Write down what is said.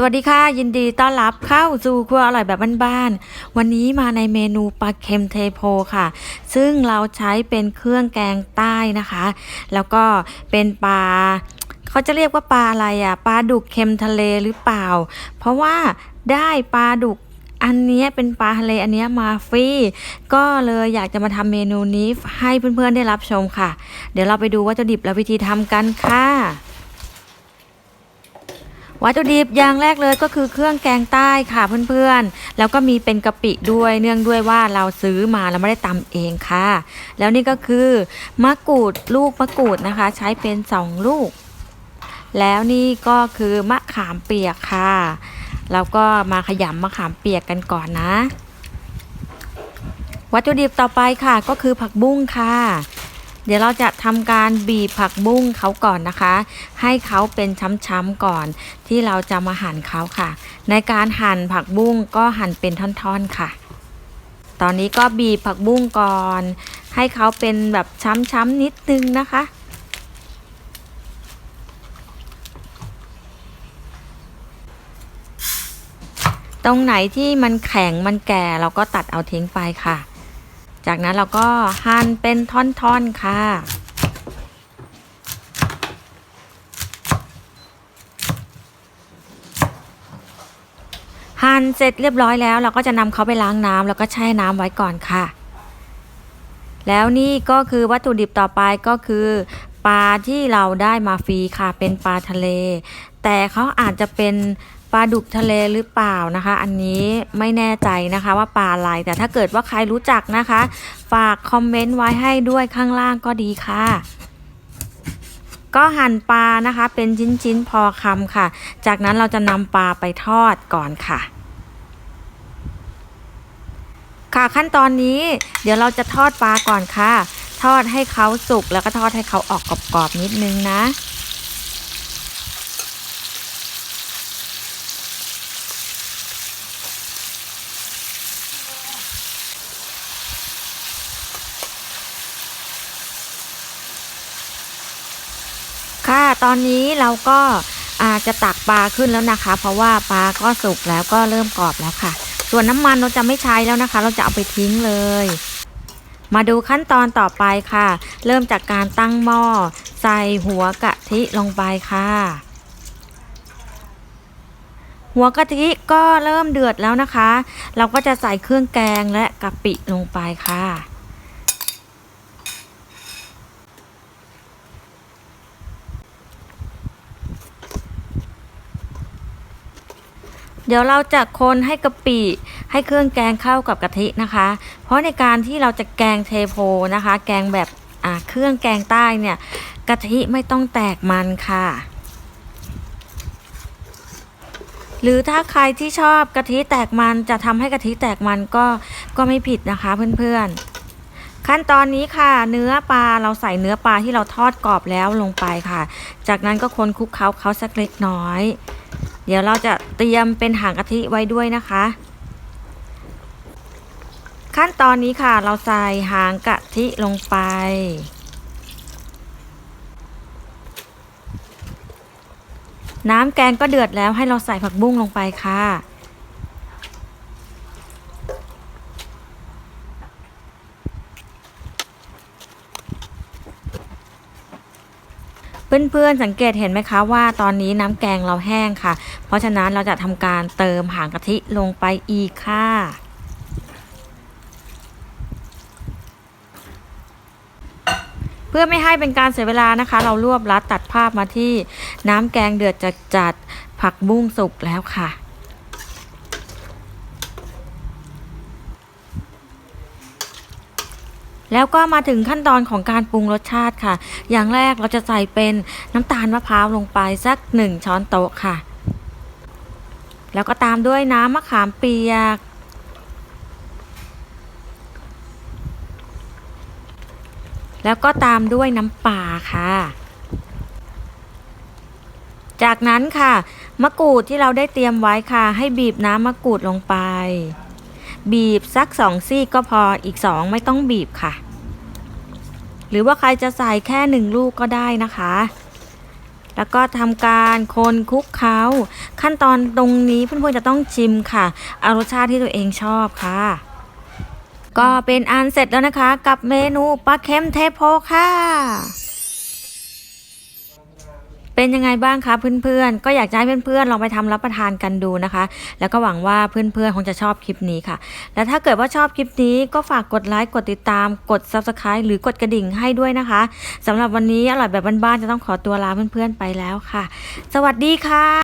สวัสดีค่ะ ยินดีต้อนรับเข้าสู่ครัวอร่อยแบบบ้านๆวันนี้มาในเมนูปลาเค็มเทโพค่ะ ซึ่งเราใช้เป็นเครื่องแกงใต้นะคะ แล้วก็เป็นปลาเขาจะเรียกว่าปลาอะไรอะปลาดุกเค็มทะเลหรือเปล่า เพราะว่าได้ปลาดุกอันนี้เป็นปลาทะเลอันนี้มาฟรีก็เลยอยากจะมาทำเมนูนี้ให้เพื่อนๆได้รับชมค่ะ เดี๋ยวเราไปดูวัตถุดิบและวิธีทำกันค่ะ วัตถุดิบอย่างแรกเลยก็คือเครื่องแกงใต้ค่ะเพื่อนๆ แล้วก็มีเป็นกะปิด้วยเนื่องด้วยว่าเราซื้อมาแล้วไม่ได้ตำเองค่ะ แล้วนี่ก็คือมะกรูดลูกมะกรูดนะคะ ใช้เป็นสองลูก แล้วนี่ก็คือมะขามเปียกค่ะแล้วก็มาขยำมะขามเปียกกันก่อนนะ วัตถุดิบต่อไปค่ะก็คือผักบุ้งค่ะ เดี๋ยวเราจะทำการบีบผักบุ้งเขาก่อนนะคะ ให้เขาเป็นช้ำๆก่อน ที่เราจะมาหั่นเขาค่ะ ในการหั่นผักบุ้งก็หั่นเป็นท่อนๆค่ะ ตอนนี้ก็บีบผักบุ้งก่อน ให้เขาเป็นแบบช้ำๆนิดนึงนะคะตรงไหนที่มันแข็งมันแก่เราก็ตัดเอาทิ้งไปค่ะ จากนั้นเราก็หั่นเป็นท่อนๆค่ะ หั่นเสร็จเรียบร้อยแล้ว เราก็จะนำเขาไปล้างน้ำแล้วก็แช่น้ำไว้ก่อนค่ะ แล้วนี่ก็คือวัตถุดิบต่อไปก็คือปลาที่เราได้มาฟรีค่ะ เป็นปลาทะเล แต่เขาอาจจะเป็น ปลาดุกทะเลหรือเปล่านะคะ อันนี้ไม่แน่ใจนะคะว่าปลาอะไร แต่ถ้าเกิดว่าใครรู้จักนะคะ ฝากคอมเมนต์ไว้ให้ด้วยข้างล่างก็ดีค่ะ ก็หั่นปลานะคะ เป็นชิ้นๆพอคำค่ะ จากนั้นเราจะนำปลาไปทอดก่อนค่ะค่ะขั้นตอนนี้เดี๋ยวเราจะทอดปลาก่อนค่ะ ทอดให้เขาสุกแล้วก็ทอดให้เขาออกกรอบๆนิดนึงนะ ค่ะ ตอนนี้เราก็อาจจะตักปลาขึ้นแล้วนะคะ เพราะว่าปลาก็สุกแล้วก็เริ่มกรอบแล้วค่ะ ส่วนน้ำมันเราจะไม่ใช้แล้วนะคะ เราจะเอาไปทิ้งเลย มาดูขั้นตอนต่อไปค่ะ เริ่มจากการตั้งหม้อใส่หัวกะทิลงไปค่ะ หัวกะทิก็เริ่มเดือดแล้วนะคะ เราก็จะใส่เครื่องแกงและกะปิลงไปค่ะ เดี๋ยวเราจะคนให้กะปิให้เครื่องแกงเข้ากับกะทินะคะ เพราะในการที่เราจะแกงเทโพนะคะ แกงแบบอ่าเครื่องแกงใต้เนี่ยกะทิไม่ต้องแตกมันค่ะ หรือถ้าใครที่ชอบกะทิแตกมันจะทำให้กะทิแตกมันก็ก็ไม่ผิดนะคะเพื่อนๆ ขั้นตอนนี้ค่ะ เนื้อปลาเราใส่เนื้อปลาที่เราทอดกรอบแล้วลงไปค่ะ จากนั้นก็คนคลุกเคล้าเขาสักเล็กน้อย เดี๋ยวเราจะเตรียมเป็นหางกะทิไว้ด้วยนะคะ ขั้นตอนนี้ค่ะ เราใส่หางกะทิลงไปน้ำแกงก็เดือดแล้วให้เราใส่ผักบุ้งลงไปค่ะ เพื่อนๆสังเกตเห็นไหมคะว่าตอนนี้น้ำแกงเราแห้งค่ะ เพราะฉะนั้นเราจะทำการเติมหางกะทิลงไปอีกค่ะเพื่อไม่ให้เป็นการเสียเวลานะคะ เรารวบรัดตัดภาพมาที่น้ำแกงเดือดจัดจัดผักบุ้งสุกแล้วค่ะ แล้วก็มาถึงขั้นตอนของการปรุงรสชาติค่ะ อย่างแรกเราจะใส่เป็นน้ำตาลมะพร้าวลงไปสักหนึ่งช้อนโต๊ะค่ะ แล้วก็ตามด้วยน้ำมะขามเปียก แล้วก็ตามด้วยน้ำปลาค่ะ จากนั้นค่ะ มะกรูดที่เราได้เตรียมไว้ค่ะ ให้บีบน้ำมะกรูดลงไป บีบสักสองซี่ก็พออีกสองไม่ต้องบีบค่ะ หรือว่าใครจะใส่แค่หนึ่งลูกก็ได้นะคะ แล้วก็ทำการคนคลุกเคล้าขั้นตอนตรงนี้เพื่อนๆจะต้องชิมค่ะ เอารสชาติที่ตัวเองชอบค่ะ ก็เป็นอันเสร็จแล้วนะคะ กับเมนูปลาเค็มเทโพค่ะ เป็นยังไงบ้างคะเพื่อนๆ ก็อยากจะให้เพื่อนๆลองไปทำรับประทานกันดูนะคะ แล้วก็หวังว่าเพื่อนๆคงจะชอบคลิปนี้ค่ะ และถ้าเกิดว่าชอบคลิปนี้ก็ฝากกดไลค์กดติดตาม กด Subscribe หรือกดกระดิ่งให้ด้วยนะคะสำหรับวันนี้อร่อยแบบบ้านๆจะต้องขอตัวลาเพื่อนๆไปแล้วค่ะ สวัสดีค่ะ